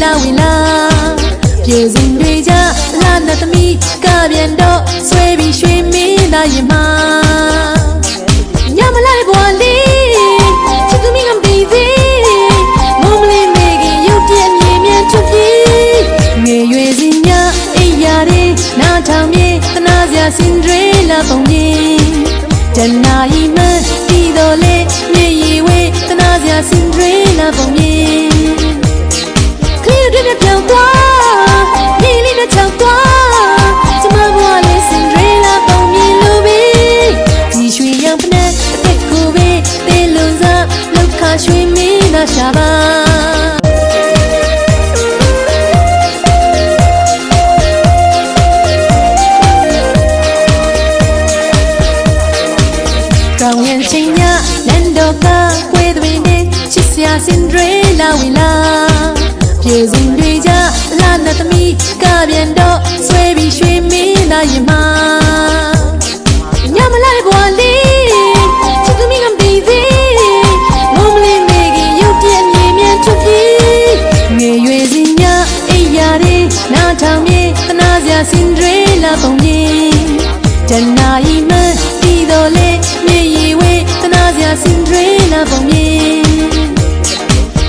ပြေစဉ်တွေကြလာနဲ့သမီးကပြန်တော့ဆွဲပြီးရွှေမင်းသားရင်မှာညမလိုက်ဘွာလေးချစ်သူမိကမပြီးသေးမုံမလေးမေခင်ရုပ်ပြက်မြေမြန်ချွတ်ပြေးငယ်ရွယ်စဉ်ညအိပ်ရာတွေနားထောင်ပြေးသနာစရာစင်တွေလာပုံပြေးတနာဤမတီတော်လေမြေရီဝေးသနာစရာစင်တွေလာပုံပြေး လောက်ခရွှေမင်းသာရှာပါကောင်းရင်ချင်းညလန်တော့ကကွေးသွင်းနေချစ်စရာစင်ဒရေလာဝီလာပြေစဉ်တွေကြလာနဲ့သမီးကပြန်တော့ဆွဲပြီးရွှေမင်းသားရင်မှာ နားထောင်ပြေးသနာစရာစင်ဒရေလာပုံပြေးတနာဤမတီတော်လေမြေရီဝေးတနာစရာစင်ဒရေလာပုံမြေ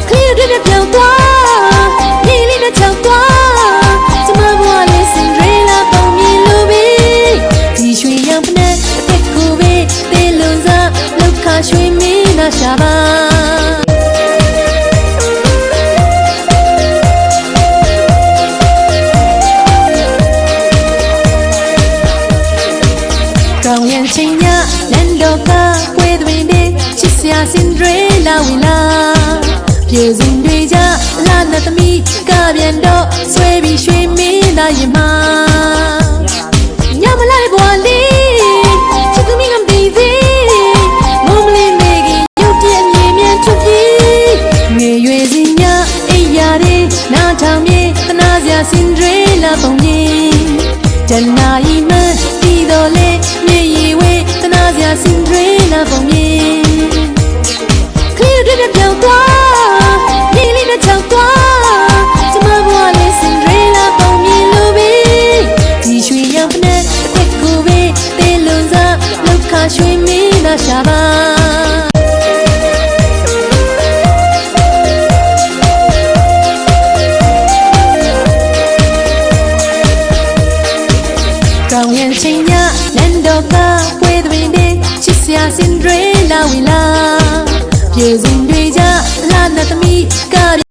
ခရီးတွေနဲ့ပြောင်းသွား လန်တော့ကဝေးသွင်းနေချစ်စရာစင်ဒရေလာဝီလာပြေစဉ်တွေကြလာနဲ့သမီးကပြန်တော့ဆွဲပြီးရွှေမင်းသားရင်မှာညမလိုက်ဘွာလေးချစ်သူမိကမပြီးသေးမုံမလေးမေခင်ရုပ်ပြက်မြေမြန်ချွတ်ပြေးငယ်ရွယ်စဉ်ညအိပ်ရာတွေနားထောင်ပြေးသနာစရာစင်ဒရေလာပုံပြေးတနာဤမတီတော်လေ ပုံမြေခရီးတွေနဲ့ပြောင်းသွားမြေလေးနဲ့ချောက်သွားကျမဘဝလေးစင်ဒရေလာပုံမြေလိုပဲဒီရွှေရောင်ဖက်အသက်ကိုပဲတေးလွန်စားလောက်ခရွှေမင်းသာရှာပါကောင်းရင်ချင်းညလန်တော့ကဝေးသွင်းနေချ စ်စရာစင်ဒရေလာဝီလာပြေစဉ်တွေကြလာနဲ့သမီးက